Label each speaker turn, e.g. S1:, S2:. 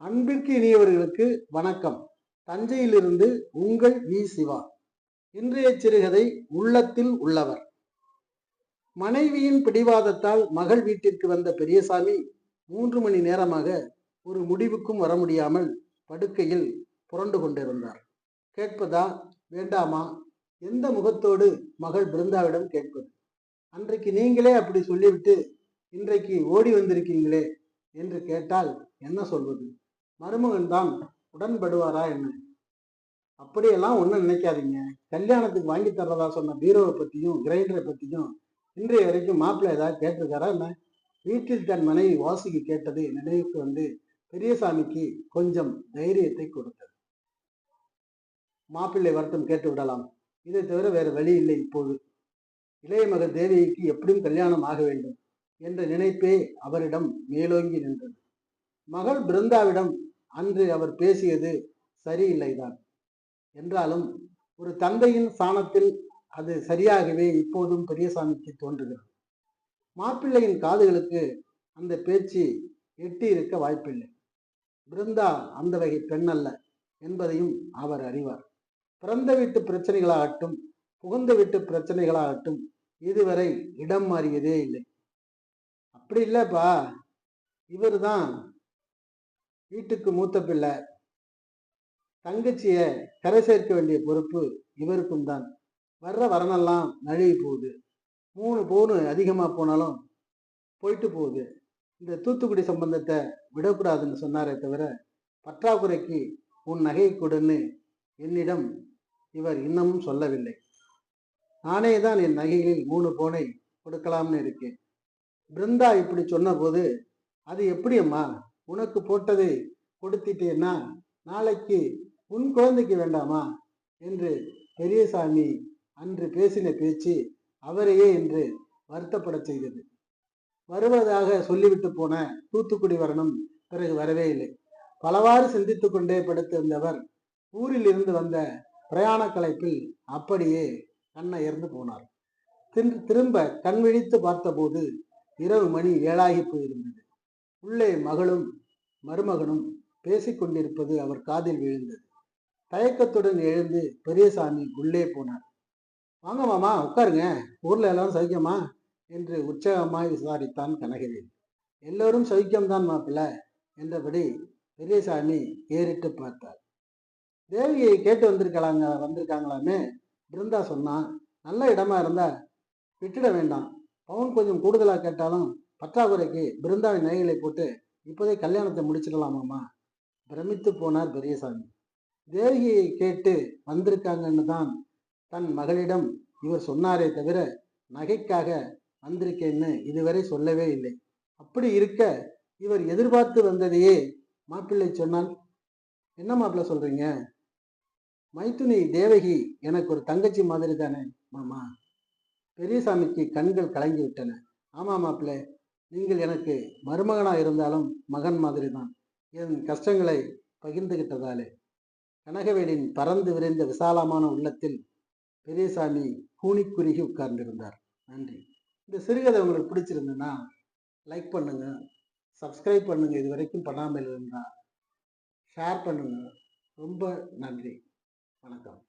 S1: அன்பிற்கு இனியவர்களுக்கு வணக்கம். தஞ்சையிலிருந்து உங்கள் வி. சிவா. இன்றைய சிறுகதை உள்ளத்தில் உள்ளவர். மனைவியின் பிடிவாதத்தால் மகள் வீட்டிற்கு வந்த பெரியசாமி மூன்று மணி நேரமாக ஒரு முடிவுக்கும் வர முடியாமல் படுக்கையில் புரண்டு கொண்டிருந்தார். கேட்பதா? வேண்டாமா? எந்த முகத்தோடு மகள் பிருந்தாவிடம் கேட்பது? அன்றைக்கு நீங்களே அப்படி சொல்லிவிட்டு இன்றைக்கு ஓடி வந்திருக்கீங்களே என்று கேட்டால் என்ன சொல்வது? மருமகன் தான் உடன்படுவாரா என்ன? அப்படியெல்லாம் ஒன்றும் நினைக்காதீங்க. கல்யாணத்துக்கு வாங்கி தர்றதா சொன்ன பீரோவை பற்றியும் கிரைண்டரை பற்றியும் இன்றைய வரைக்கும் மாப்பிள்ளை ஏதாவது கேட்டிருக்காரா என்ன? வீட்டில் தன் மனைவி வாசிக்கு கேட்டது நினைவுக்கு வந்து பெரியசாமிக்கு கொஞ்சம் தைரியத்தை கொடுத்தது. மாப்பிள்ளை வருத்தம் கேட்டு விடலாம். இதை தவிர வேறு வழி இல்லை இப்போது. இளைய மகள் தேவிக்கு எப்படியும் கல்யாணம் ஆக வேண்டும் என்ற நினைப்பே அவரிடம் மேலோங்கி நின்றது. மகள் பிருந்தாவிடம் அன்று அவர் பேசியது சரியில்லைதான். என்றாலும் ஒரு தந்தையின் சாணத்தில் அது சரியாகவே இப்போதும் பெரியசாமிக்கு தோன்றுகிறது. மாப்பிள்ளையின் காதுகளுக்கு அந்த பேச்சு எட்டி இருக்க வாய்ப்பில்லை. பிருந்தா அந்த வகை பெண் அல்ல என்பதையும் அவர் அறிவார். பிறந்த வீட்டு பிரச்சனைகளாகட்டும் புகுந்த வீட்டு பிரச்சனைகளாகட்டும் இதுவரை இடம் மாறியதே இல்லை. அப்படி இல்லைப்பா இவர் தான் வீட்டுக்கு மூத்த பிள்ளை. தங்கச்சியை கரை சேர்க்க வேண்டிய பொறுப்பு இவருக்கும் தான். வர்ற வரனெல்லாம் நழுவி போகுது. மூணு பவுனு அதிகமாக போனாலும் போயிட்டு போகுது. இந்த தூத்துக்குடி சம்பந்தத்தை விடக்கூடாதுன்னு சொன்னாரே தவிர பற்றாக்குறைக்கு உன் நகையை கொடுன்னு என்னிடம் இவர் இன்னமும் சொல்லவில்லை. நானே தான் என் நகைகளில் மூணு பவுனை கொடுக்கலாம்னு இருக்கேன். பிருந்தா இப்படி சொன்னபோது அது எப்படி அம்மா? உனக்கு போட்டதை கொடுத்துட்டேன்னா நாளைக்கு உன் குழந்தைக்கு வேண்டாமா? என்று பெரியசாமி அன்று பேசின பேச்சு அவரையே என்று வருத்தப்படச் செய்தது. வருவதாக சொல்லிவிட்டு போன தூத்துக்குடி வரணும் பிறகு வரவே இல்லை. பலவாறு சிந்தித்து கொண்டே படுத்திருந்தவர் ஊரில் இருந்து வந்த பிரயாண கலைப்பில் அப்படியே கண்ணை இறந்து போனார் திரும்ப கண் விழித்து பார்த்தபோது இரவு மணி ஏழாகி போயிருந்தது. உள்ளே மகளும் மருமகனும் பேசிக்கொண்டிருப்பது அவர் காதில் விழுந்தது. தயக்கத்துடன் எழுந்து பெரியசாமி உள்ளே போனார். வாங்க மாமா உட்காருங்க. ஊர்ல எல்லாரும் சகிக்கமா என்று உற்சாகமாய் விசாரித்தான் கனகவேல். எல்லோரும் சகிக்கம்தான் மாப்பிள்ள என்றபடி பெரியசாமி ஏறிட்டு பார்த்தார். தேவியை கேட்டு வந்திருக்கலாங்க வந்திருக்காங்களாமே? பிருந்தா சொன்னான். நல்ல இடமா இருந்தா விட்டுட வேண்டாம். பவுன் கொஞ்சம் கூடுதலாக கேட்டாலும் பற்றாக்குறைக்கு பிருந்தாவின் நகைகளை போட்டு இப்போதே கல்யாணத்தை முடிச்சிடலாமாம்மா? பிரமித்து போனார் பெரியசாமி. தேவகியை கேட்டு வந்திருக்காங்கன்னு தான் தன் மகளிடம் இவர் சொன்னாரே தவிர நகைக்காக வந்திருக்கேன்னு இதுவரை சொல்லவே இல்லை. அப்படி இருக்க இவர் எதிர்பார்த்து வந்ததையே மாப்பிள்ளை சொன்னால் என்ன மாப்பிள்ளை சொல்றீங்க? மைத்துனி தேவகி எனக்கு ஒரு தங்கச்சி மாதிரி தானே மாமா. பெரியசாமிக்கு கண்கள் கலங்கி விட்டன. ஆமா மாப்பிள்ளை நீங்கள் எனக்கு மருமகனாக இருந்தாலும் மகன் மாதிரி தான் என் கஷ்டங்களை பகிர்ந்துகிட்டதாலே. கனகவேலின் பறந்து விரைந்த விசாலமான உள்ளத்தில் பெரியசாமி கூனிக்குறுகி உட்கார்ந்திருந்தார். நன்றி. இந்த சிறுகதை உங்களுக்கு பிடிச்சிருந்ததுன்னா லைக் பண்ணுங்க சப்ஸ்கிரைப் பண்ணுங்க இது வரைக்கும் பண்ணாமல் இருந்தால் ஷேர் பண்ணுங்க. ரொம்ப நன்றி. வணக்கம்.